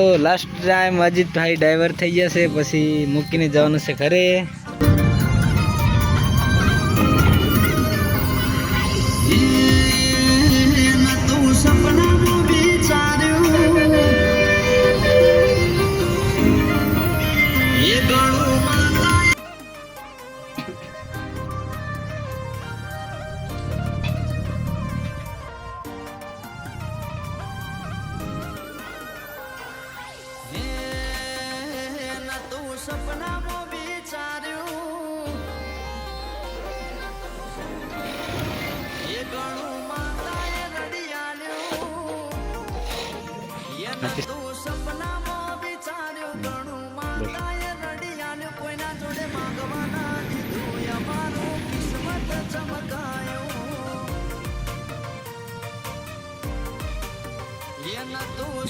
Last time Ajitbhai driver થઈ જશે પછી મૂકીને જવાનું છે ઘરે.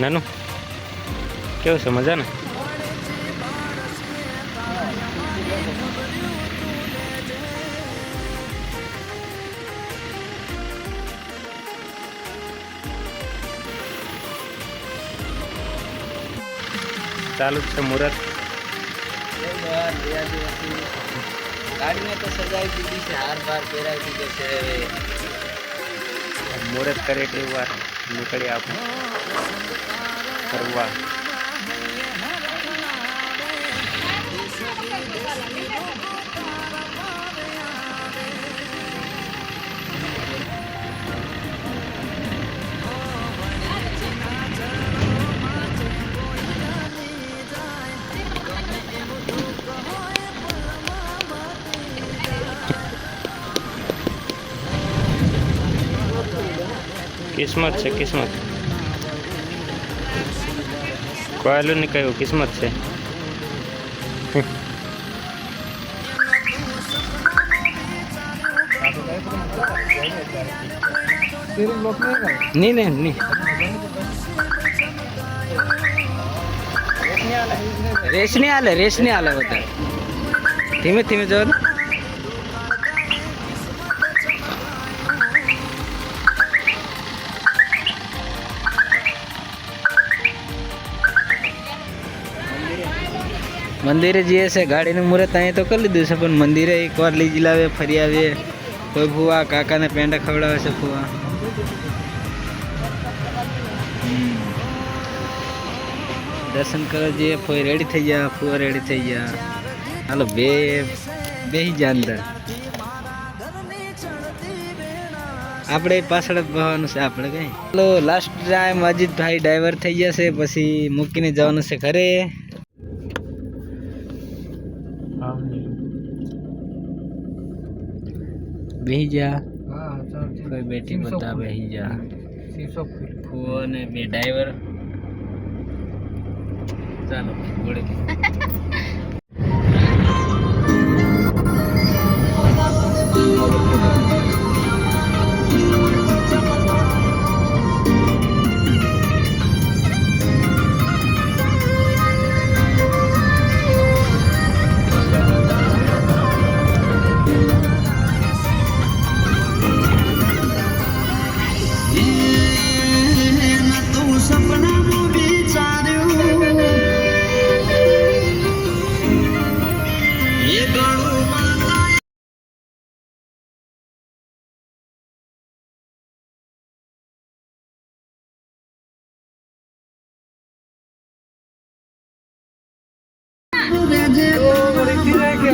નાનું. કેવું છે મજા ને ચાલુ છે મુહૂર્ત ગાડીને તો સજાવી દીધી છે હાર બાર પહેરાવી દીધો છે મુહૂર્ત કરે એટલી વાર. નીકળી આપણે. ફરવા. કિસ્મત છે, કિસ્મત. કોયલું ની કયું કિસ્મત છે. નહીં નહીં નહીં. રેસ નહીં હાલે રેસ નહીં હાલે બધા ધીમે ધીમે જો મંદિરે જઈએ છે, ગાડીનું મુહૂર્ત અહીંયા તો કરી લીધું છે, પણ મંદિરે એકવાર લઈ લાવે ફરી આવીએ. કોઈ ફુવા કાકાને પેંડા ખવડાવે છે ફુવા દર્શન કરવા જઈએ, ફોઈ રેડી થઈ ગયા, ફુવા રેડી થઈ ગયા. હાલો, બે, બેહી જા અંદર. આપણે પાછળ જ ભવાનું છે, આપણે કઈ. ચાલો લાસ્ટ ટાઈમ અજીતભાઈ ડ્રાઈવર થઈ જશે પછી મૂકીને જવાનું છે ઘરે. બેહી જા કોઈ બેઠી બધા બેહી જા ફુઓ ને બે ડ્રાઈવર. ચાલો ઘોડે તું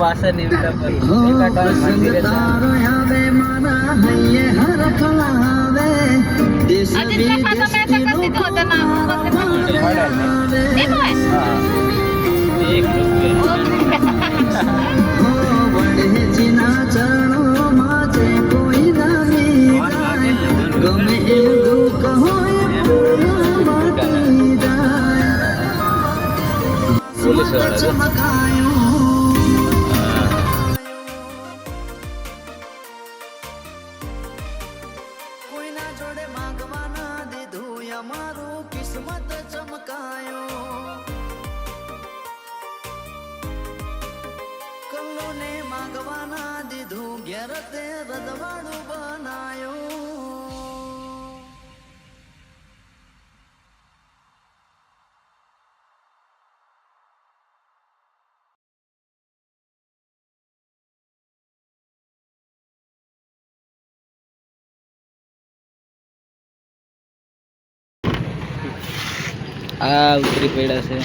પાછળ નિમિત્તા પર એકા ટાઈમ મંદિરે ગમે એ દુઃખ હોય પોલીસવાળા ઘેર તે રજવાડું બનાયો આ ઉતરી પડ્યા છે.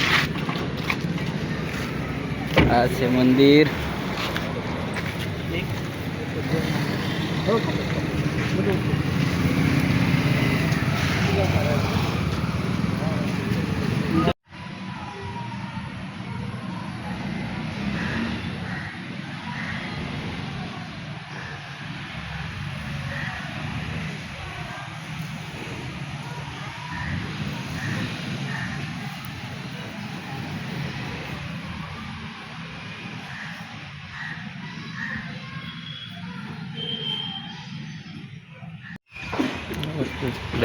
આ છે મંદિર. 没有成本，没有成本。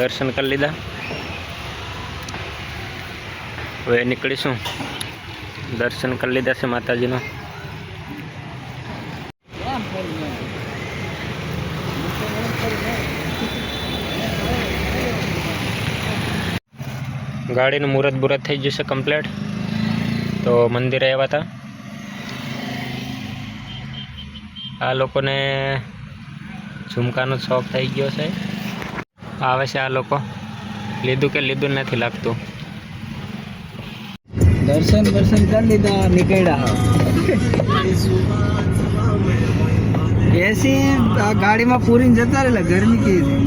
દર્શન કરી લીધા. હવે નીકળીશું. દર્શન કરી લીધા છે માતાજીનો. ગાડીનું મુહૂર્ત બુરત થઈ જશે કમ્પ્લીટ. તો મંદિરે આવ્યા હતા. આ લોકોને ઝુમકાનો શોખ થઈ ગયો છે. આવે છે આ લોકો. લીધું કે લીધું નથી લાગતું. દર્શન દર્શન કરી લીધા, નીકળ્યા એસી ગાડીમાં પૂરીને જતા રહેલા, ગરમી કેવી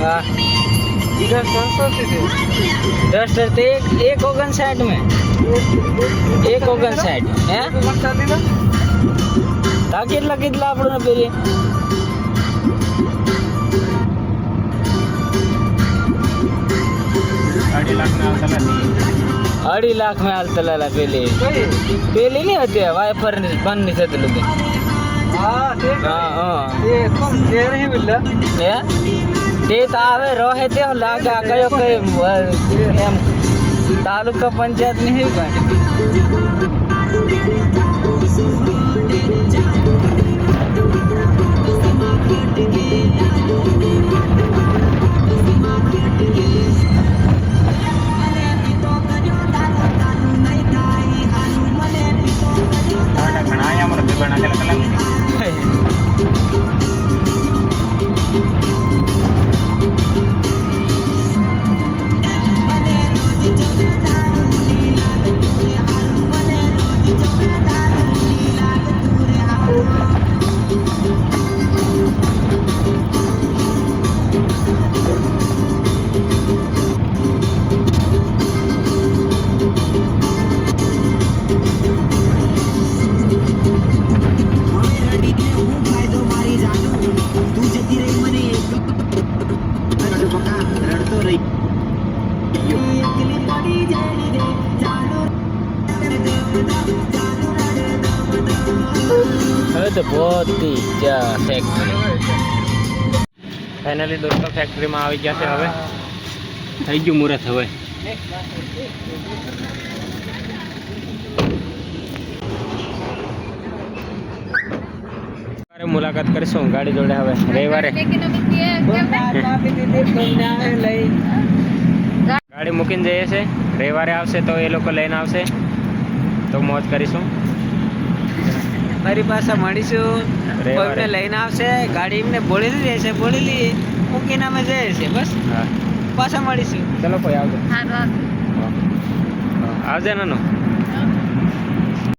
हाँ इधर सरसों से दस डरते एक एक ओगन साइड में એક ઓગણ સાઠ હે તા કેટલા કેટલા આપણને પેલી અઢી લાખના આવતા નથી અઢી લાખ માં હાલતલા પેલી પેલી નહીં હતી વાયફર બંધ નહીં થતી લગી હા હા હે તે આવે રહે તે લાગે કયો કઈ એમ તાલુકા પંચાયત નહીં ભાઈ તો થઈ ગયું મુહૂર્ત હવે. મુલાકાત કરીશું ગાડી જોડે હવે. રવિવારે. ગાડી મૂકીને જઈએ છે. રવિવારે આવશે તો એ લોકો લઈને આવશે. તો મોજ કરીશું. મારી પાછા મળીશું. કોઈને લઈને આવશે ગાડી એમને બોલેલી રહેશે બોલેલી. મૂકીને અમે જઈએ છીએ બસ પાછા મળીશું. ચલો કોઈ આવજો. આવજે નાનો.